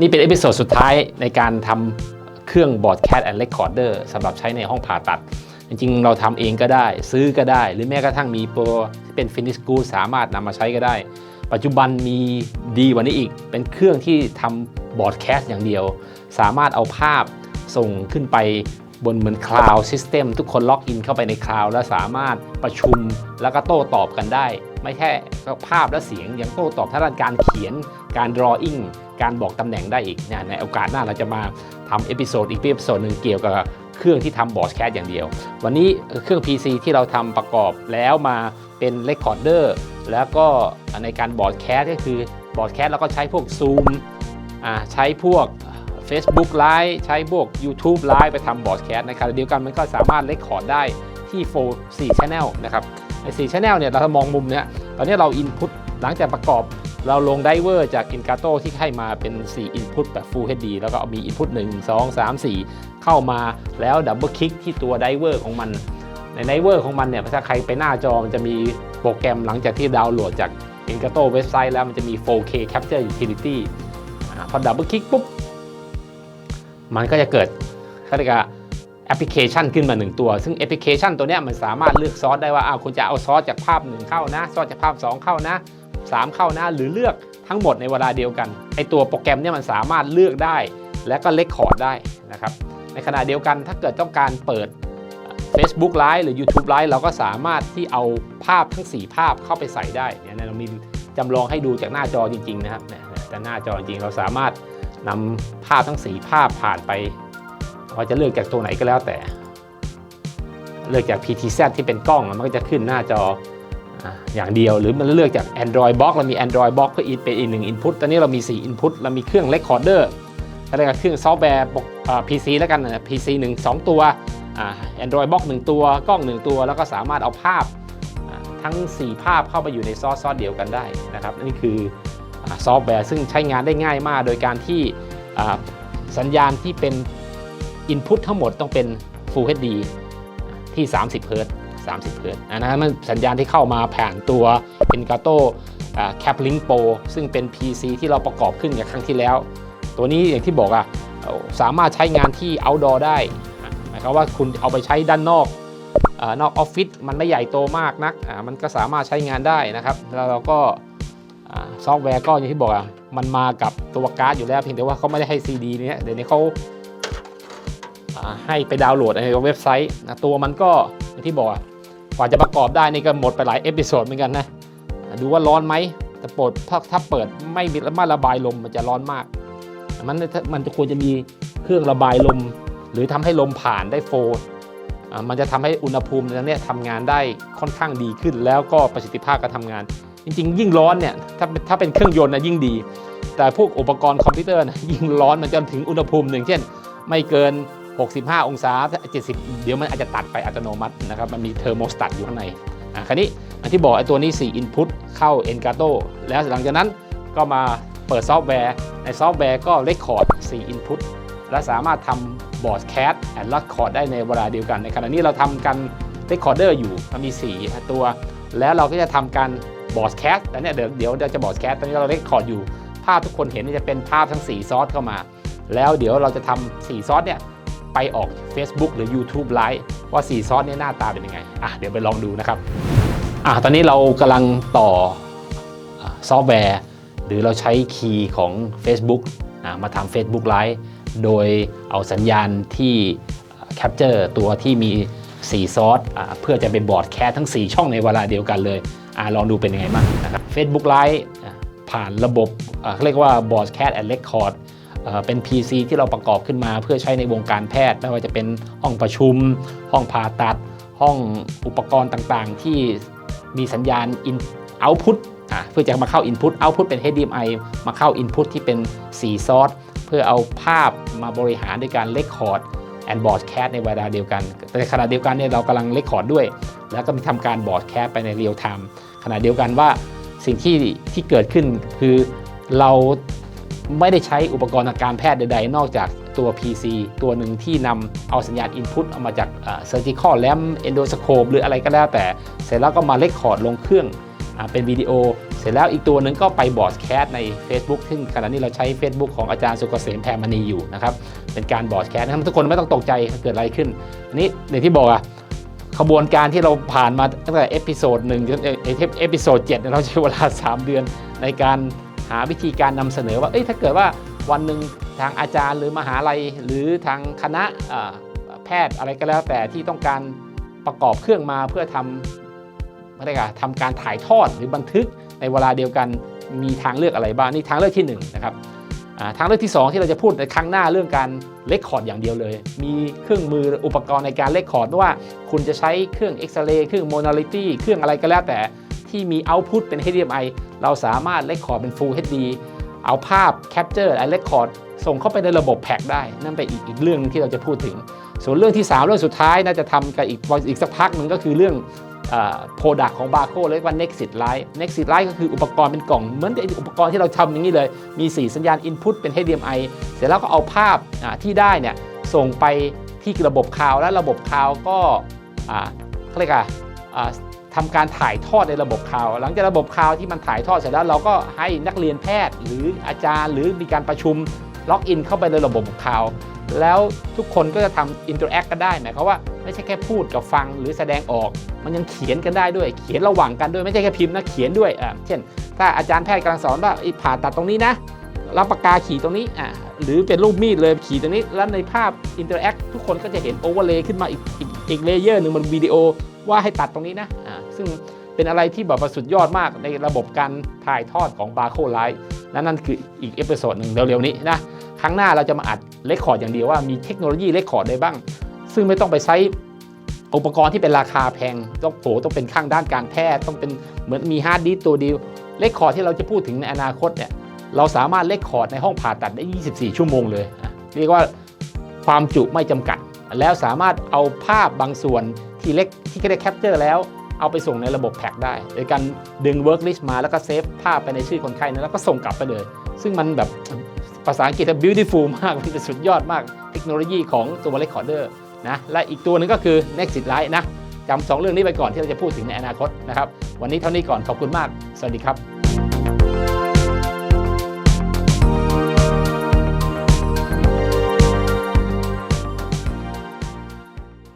นี่เป็นเอพิโซดสุดท้ายในการทำเครื่องบอร์ดแคสแอนด์เรคคอร์เดอร์สำหรับใช้ในห้องผ่าตัด จริงๆ เราทำเองก็ได้ ซื้อก็ได้ หรือแม้กระทั่งมีโปรที่เป็นฟินิชกูสามารถนำมาใช้ก็ได้ ปัจจุบันมีดีกว่านี้อีก เป็นเครื่องที่ทำบอร์ดแคสอย่างเดียว สามารถเอาภาพส่งขึ้นไปบนเหมือนคลาวด์ซิสเต็มทุกคนล็อกอินเข้าไปในคลาวด์แล้วสามารถประชุมแล้วก็โต้ตอบกันได้ ไม่แค่ภาพและเสียงยังโต้ตอบทั้งด้านการเขียน การ drawing การบอกตำแหน่งได้อีกเนี่ยในโอกาสหน้าเราจะมาทำเอพิโซดอีกเอพิโซดหนึ่งเกี่ยวกับเครื่องที่ทำบอร์ดแคสอย่างเดียว วันนี้เครื่อง PC ที่เราทำประกอบแล้วมาเป็นเรคคอร์เดอร์แล้วก็ในการบอร์ดแคสก็คือบอร์ดแคสเราก็ใช้พวก Zoom อ่าใช้พวก Facebook Live ใช้พวก YouTube Live ไปทำบอร์ดแคสในขณะเดียวกันมันก็สามารถเลคคอร์ดได้ที่4 4 Channel นะครับใน4 Channel เนี่ยเราถ้ามองมุมเนี้ยตอนนี้เรา Input หลังจากประกอบ เราลงไดเวอร์จาก Engato ที่ให้มาเป็น 4 Input แบบ Full HD แล้วก็มี Input 1 2 3 4 เข้ามาแล้วดับเบิลคลิกที่ตัวไดเวอร์ของมัน ในไดเวอร์ของมันเนี่ยถ้าใครไปหน้าจอมันจะมีโปรแกรมหลังจากที่ดาวน์โหลดจาก Engato เว็บไซต์แล้วมันจะมี 4K Capture Utility พอดับเบิลคลิกปุ๊บ มันก็จะเกิดเขาเรียกว่าแอปพลิเคชันขึ้นมา1ตัว ซึ่งแอปพลิเคชันตัวเนี้ยมันสามารถเลือกซอสได้ว่าอ้าวคุณจะเอาซอสจากภาพ1เข้านะ ซอสจากภาพ 2 เข้านะ 3 เข้านะหรือเลือกทั้งหมดในเวลาเดียวกันไอตัวโปรแกรมเนี่ยมันสามารถเลือกได้ และก็เลคคอร์ดได้นะครับในขณะเดียวกันถ้าเกิดต้องการเปิด Facebook Live หรือ YouTube Live เราก็สามารถที่เอาภาพทั้ง 4 ภาพเข้าไปใส่ได้เนี่ยเรามีจำลองให้ดูจากหน้าจอจริง ๆ นะครับเนี่ยแต่หน้าจอจริงเราสามารถนำภาพทั้ง 4 ภาพผ่านไปเราจะเลือกจากตัวไหนก็แล้วแต่ เลือกจาก PTZ ที่เป็นกล้องมันก็จะขึ้นหน้าจอ อย่างเดียวหรือมันเลือกจาก Android Box เรามี Android Box เพื่อเป็นอีกหนึ่ง Input ตอนนี้เรามี 4 Input เรามีเครื่อง Recorder อะไรกับเครื่องซอฟต์แวร์ปกอ่า PC แล้วกันนะ PC 1 2 ตัวอ่า Android Box 1 ตัว กล้อง 1 ตัว แล้วก็สามารถเอาภาพทั้ง 4 ภาพเข้าไปอยู่ในซอสซอสเดียวกันได้นะครับนี่คือซอฟต์แวร์ซึ่งใช้งานได้ง่ายมาก โดยการที่สัญญาณที่เป็น Input ทั้งหมดต้องเป็น Full HD ที่ 30เฮิรตซ์ 30 เฮิรตซ์อันนั้นมันสัญญาณที่เข้ามาผ่านตัว Engato Cap Link Pro ซึ่งเป็น PC ที่เราประกอบขึ้นกับครั้งที่แล้ว ตัวนี้อย่างที่บอกอะเอ่อสามารถใช้งานที่ outdoor ได้อะหมายความว่าคุณเอาไปใช้ด้านนอกอนอกออฟฟิศมันไม่ใหญ่โตมากนักอะมันก็สามารถใช้งานได้นะครับ แล้วเราก็ซอฟต์แวร์ก็อย่างที่บอกอะมันมากับตัวการ์ดอยู่แล้วเพียงแต่ว่าเขาไม่ได้ให้ CD เนี้ยเดี๋ยวนี้เขาให้ไปดาวน์โหลดในเว็บไซต์นะตัวมันก็อย่างที่บอกอะ กว่าจะประกอบได้นี่ก็หมดไปหลายเอพิโซดเหมือนกันนะ ดูว่าร้อนไหมแต่ปดถ้าถ้าเปิดไม่มีไม่ระบายลมมันจะร้อนมาก มันมันจะควรจะมีเครื่องระบายลม หรือทำให้ลมผ่านได้โฟมันจะทำให้อุณหภูมิตรงเนี้ยทำงานได้ค่อนข้างดีขึ้น แล้วก็ประสิทธิภาพการทำงาน จริง ๆ ยิ่งร้อนเนี่ยถ้าถ้าเป็นเครื่องยนต์นะยิ่งดี แต่พวกอุปกรณ์คอมพิวเตอร์นะยิ่งร้อนมันจนถึงอุณหภูมิหนึ่งเช่น ไม่เกิน 65 องศา 70 เดี๋ยวมันอาจจะตัดไปอัตโนมัตินะครับ มันมีเทอร์โมสตัตอยู่ข้างใน อะคราวนี้อันที่บอกไอ้ตัวนี้ 4 Input เข้า Engato แล้วหลังจากนั้นก็มาเปิดซอฟต์แวร์ ในซอฟต์แวร์ก็ Record 4 Input และสามารถทำ Broadcast and Record ได้ในเวลาเดียวกัน ในขณะนี้เราทำกัน Recorder อร์อยู่มันมี 4 ตัว แล้วเราก็จะทำการ Broadcast แต่เนี่ยเดี๋ยวเดี๋ยวเราจะ Broadcast ตอนนี้เรา Record อยู่ ภาพทุกคนเห็นจะเป็นภาพทั้ง 4 ซอสเข้ามา แล้วเดี๋ยวเราจะทำ4ซอสเนี่ย ไปออก Facebook หรือ YouTube Live ว่า4ซอสเนี่ยหน้าตาเป็นยังไงอะเดี๋ยวไปลองดูนะครับอะตอนนี้เรากำลังต่อซอฟต์แวร์ หรือเราใช้คีย์ของ Facebook อะมาทำ Facebook Live โดยเอาสัญญาณที่แคปเจอร์ตัวที่มี4ซอสอะเพื่อจะไปบอร์ดแคสทั้ง 4 ช่องในเวลาเดียวกันเลยอะลองดูเป็นยังไงบ้างนะครับ Facebook Live ผ่านระบบอะเรียกว่า Broadcast and Record เอ่อ เป็น PC ที่เราประกอบขึ้นมาเพื่อใช้ในวงการแพทย์ ไม่ว่าจะเป็นห้องประชุม ห้องผ่าตัด ห้องอุปกรณ์ต่างๆ ที่มีสัญญาณ in output อะเพื่อจะมาเข้า input output เป็น HDMI มาเข้า input ที่เป็น4ซอสเพื่อเอาภาพมาบริหารด้วยการ record and broadcast ในเวลาเดียวกัน แต่ในขณะเดียวกันเนี่ยเรากำลัง record ด้วย แล้วก็มีทำการ broadcast ไปใน real time ขณะเดียวกันว่าสิ่งที่ที่เกิดขึ้นคือเรา ไม่ได้ใช้อุปกรณ์ทางการแพทย์ใดๆ นอกจากตัว PC ตัวหนึ่งที่นำเอาสัญญาณ Input เอามาจากเอ่อ Surgical Lamp Endoscope หรืออะไรก็แล้วแต่ เสร็จแล้วก็มาเลคคอร์ดลงเครื่องอเป็นวิดีโอ เสร็จแล้วอีกตัวหนึ่งก็ไปบอร์ดแคสใน Facebook ซึ่งขณะนี้เราใช้ Facebook ของอาจารย์สุกเกษมแพรมณีอยู่นะครับ เป็นการบอร์ดแคสนะครับทุกคนไม่ต้องตกใจเกิดอะไรขึ้น อันนี้ในที่บอกอะขบวนการที่เราผ่านมาตั้งแต่เอพิโซดหนึ่งจนเอเอเอพิโซดเจ็ดเนี่ยเราใช้เวลา 3 เดือนในการ หาวิธีการนำเสนอว่าเอ้ยถ้าเกิดว่าวันหนึ่งทางอาจารย์หรือมหาลัย หรือทางคณะแพทย์อะไรก็แล้วแต่ที่ต้องการประกอบเครื่องมาเพื่อทำอะไรกันทำการถ่ายทอดหรือบันทึกในเวลาเดียวกันมีทางเลือกอะไรบ้างนี่ทางเลือกที่หนึ่งนะครับทางเลือกที่สองที่เราจะพูดในครั้งหน้าเรื่องการเลคคอร์ดอย่างเดียวเลย มีเครื่องมืออุปกรณ์ในการเลคคอร์ดไม่ว่าคุณจะใช้เครื่องเอ็กซเรย์เครื่องโมนาลิตี้เครื่องอะไรก็แล้วแต่ ที่มีเอาต์พุตเป็น HDMI เราสามารถเลคคอร์ดเป็น Full HD เอาภาพแคปเจอร์ไอเลคคอร์ดส่งเข้าไปในระบบแพ็กได้ นั่นเป็นอีกอีกเรื่องที่เราจะพูดถึง ส่วนเรื่องที่ 3 เรื่องสุดท้ายน่าจะทำกันอีกอีกสักพักหนึ่งก็คือเรื่องโปรดักของบาร์โคเรียกว่า Nexit Lite Nexit Lite ก็คืออุปกรณ์เป็นกล่อง เหมือนอุปกรณ์ที่เราทำอย่างนี้เลย มี 4 สัญญาณ Input เป็น HDMI เสร็จแล้วก็เอาภาพที่ได้เนี่ยส่งไปที่ระบบคลาวและระบบคลาวก็เขาเรียกอะอ่า ทำการถ่ายทอดในระบบคลาว หลังจากระบบคลาวที่มันถ่ายทอดเสร็จแล้วเราก็ให้นักเรียนแพทย์ หรืออาจารย์ หรือมีการประชุมล็อกอินเข้าไปในระบบคลาว แล้วทุกคนก็จะทำอินเตอร์แอคกันได้หมายความว่าไม่ใช่แค่พูดกับฟังหรือแสดงออก มันยังเขียนกันได้ด้วย เขียนระหว่างกันด้วยไม่ใช่แค่พิมพ์นะเขียนด้วยอ่าเช่น ถ้าอาจารย์แพทย์กำลังสอนว่าอ้ผ่าตัดตรงนี้นะรับปากกาขีดตรงนี้อ่าหรือเป็นรูปมีดเลยขีดตรงนี้ แล้วในภาพอินเตอร์แอคทุกคนก็จะเห็นโอเวอร์เลย์ขึ้นมาอีกอีกอีกเลเยอร์หนึ่งบนวิดีโอว่าให้ตัดตรงนี้นะอ่า ซึ่งเป็นอะไรที่แบบสุดยอดมากในระบบการถ่ายทอดของบาร์โคไลท์และนั่นคืออีกเอพิโซดหนึ่งเร็วๆนี้นะครั้งหน้าเราจะมาอัดเลคคอร์ดอย่างเดียวว่ามีเทคโนโลยีเลคคอร์ดได้บ้าง ซึ่งไม่ต้องไปใช้อุปกรณ์ที่เป็นราคาแพงต้องโผต้องเป็นข้างด้านการแพทย์ต้องเป็นเหมือนมีฮาร์ดดิสตัวเดียวเลคคอร์ดที่เราจะพูดถึงในอนาคตเนี่ยเราสามารถเลคคอร์ดในห้องผ่าตัดได้ 24 ชั่วโมงเลยเรียกว่าความจุไม่จำกัด แล้วสามารถเอาภาพบางส่วนที่เล็กที่ได้แคปเจอร์แล้ว เอาไปส่งในระบบแพ็กได้โดยการดึง work list มาแล้วก็เซฟภาพไปในชื่อคนไข้นะแล้วก็ส่งกลับไปเลย ซึ่งมันแบบภาษาอังกฤษ beautiful มากมันจะสุดยอดมาก เทคโนโลยีของตัว recorder นะและอีกตัวหนึงก็คือ Nexit Lite นะจำสองเรื่องนี้ไปก่อนที่เราจะพูดถึงในอนาคตนะครับ วันนี้เท่านี้ก่อนขอบคุณมาก สวัสดีครับ